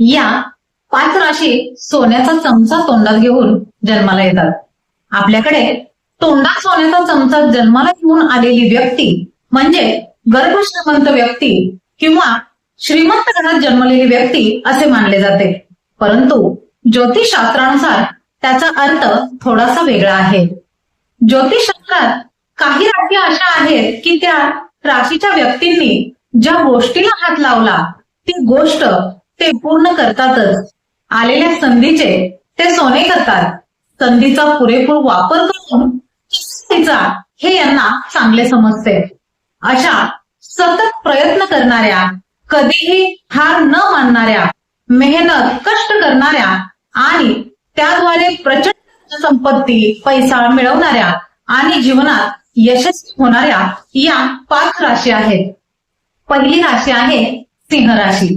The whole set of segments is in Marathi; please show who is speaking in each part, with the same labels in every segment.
Speaker 1: या पाच राशी सोन्याचा चमचा तोंडात घेऊन जन्माला येतात. आपल्याकडे तोंडात सोन्याचा चमचा जन्माला घेऊन आलेली व्यक्ती म्हणजे गर्भश्रीमंत व्यक्ती किंवा श्रीमंत घरात जन्मलेली व्यक्ती असे मानले जाते. परंतु ज्योतिषशास्त्रानुसार त्याचा अर्थ थोडासा वेगळा आहे. ज्योतिषशास्त्रात काही राशी अशा आहेत की त्या राशीच्या व्यक्तींनी ज्या गोष्टीला हात लावला ती गोष्ट ते पूर्ण करतातच. आलेल्या संधीचे ते सोने करतात. संधीचा पुरेपूर वापर करून तिचा हे यांना चांगले समजते. अशा सतत प्रयत्न करणाऱ्या कधीही हार न मानणाऱ्या मेहनत कष्ट करणाऱ्या आणि त्याद्वारे प्रचंड संपत्ती पैसा मिळवणाऱ्या आणि जीवनात यशस्वी होणाऱ्या या पाच राशी आहेत. पहिली राशी आहे सिंह राशी.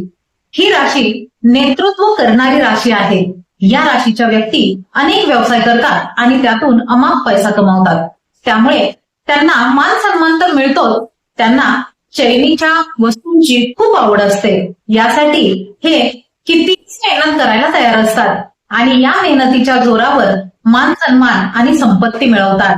Speaker 1: ही राशी नेतृत्व करणारी राशी आहे. या राशीच्या व्यक्ती अनेक व्यवसाय करतात आणि त्यातून अमाप पैसा कमावतात. त्यामुळे त्यांना मान सन्मान तर मिळतोच. त्यांना चैनीच्या वस्तूंची खूप आवड असते. यासाठी हे किती मेहनत करायला तयार असतात आणि या मेहनतीच्या जोरावर मान सन्मान आणि संपत्ती मिळवतात.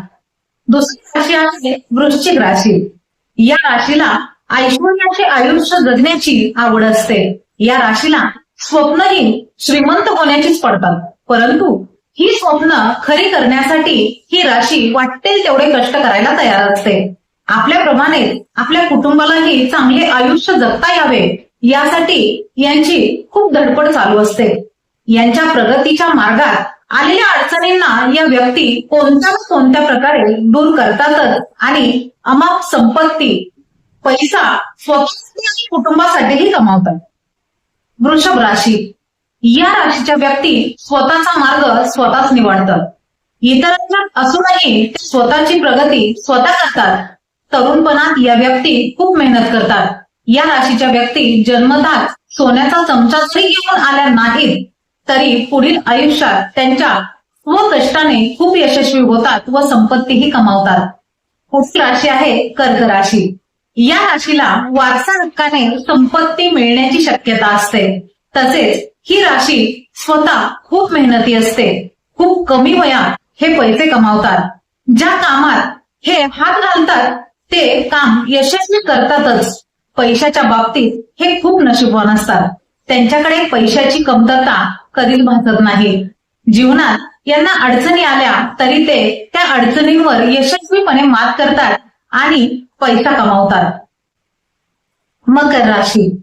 Speaker 1: दुसरी राशी आहे वृश्चिक राशी. या राशीला ऐश्वर्याचे आयुष्य जगण्याची आवड असते. या राशीला स्वप्नही श्रीमंत होण्याचीच पडतात. परंतु ही स्वप्न खरी करण्यासाठी ही राशी वाटेल तेवढे कष्ट करायला तयार असते. आपल्याप्रमाणे आपल्या कुटुंबालाही चांगले आयुष्य जगता यावे यासाठी यांची खूप धडपड चालू असते. यांच्या प्रगतीच्या मार्गात आलेल्या अडचणींना या व्यक्ती कोणत्या कोणत्या प्रकारे दूर करतातच आणि अमाप संपत्ती पैसा स्वतःसाठी आणि कुटुंबासाठीही कमावतात. वृषभ राशी. या राशीच्या व्यक्ती स्वतःचा मार्ग स्वतःच निवडतात. इतरांच्या असूनही ते स्वतःची प्रगती स्वतः करतात. तरुणपणात या व्यक्ती खूप मेहनत करतात. या राशीच्या व्यक्ती जन्मतात सोन्याचा चमचा जरी घेऊन आल्या नाहीत तरी पुढील आयुष्यात त्यांच्या व कष्टाने खूप यशस्वी होतात व संपत्तीही कमावतात. पुढची राशी आहे कर्क राशी. या राशीला वारसा हक्काने संपत्ती मिळण्याची शक्यता असते. तसेच ही राशी स्वतः खूप मेहनती असते. खूप कमी वयात हे पैसे कमावतात. ज्या कामात हे हात घालतात ते काम यशस्वी करतातच. पैशाच्या बाबतीत हे खूप नशीबवान असतात. त्यांच्याकडे पैशाची कमतरता कधीच भासत नाही. जीवनात यांना अडचणी आल्या तरी ते त्या अडचणींवर यशस्वीपणे मात करतात. आणि पैसा कमावतात. मकर राशी.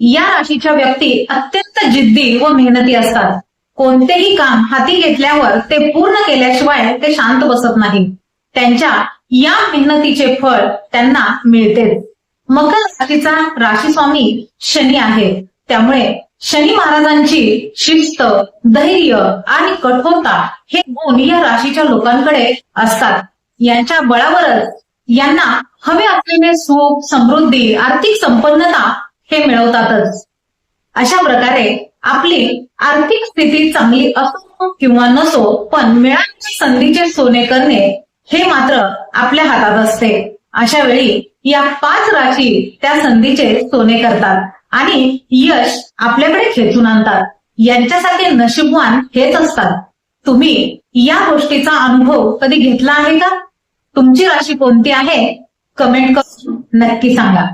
Speaker 1: या राशीच्या व्यक्ती अत्यंत जिद्दी व मेहनती असतात. कोणतेही काम हाती घेतल्यावर ते पूर्ण केल्याशिवाय ते शांत बसत नाही. त्यांच्या या मेहनतीचे फळ त्यांना मिळते मकर राशीचा राशी स्वामी शनी आहे. त्यामुळे शनी महाराजांची शिस्त धैर्य आणि कठोरता हे गुण या राशीच्या लोकांकडे असतात. यांच्या बळावरच यांना हवे असलेले सुख समृद्धी आर्थिक संपन्नता हे मिळवतातच. अशा प्रकारे आपली आर्थिक स्थिती चांगली असो किंवा नसो पण मिळालेल्या संधीचे सोने करणे हे मात्र आपल्या हातात असते. अशा वेळी या पाच राशी त्या संधीचे सोने करतात आणि यश आपल्याकडे खेचून आणतात. यांच्यासाठी नशीबवान हेच असतात. तुम्ही या गोष्टीचा अनुभव कधी घेतला आहे का? तुमची राशी कोणती आहे? कमेंट करून नक्की सांगा.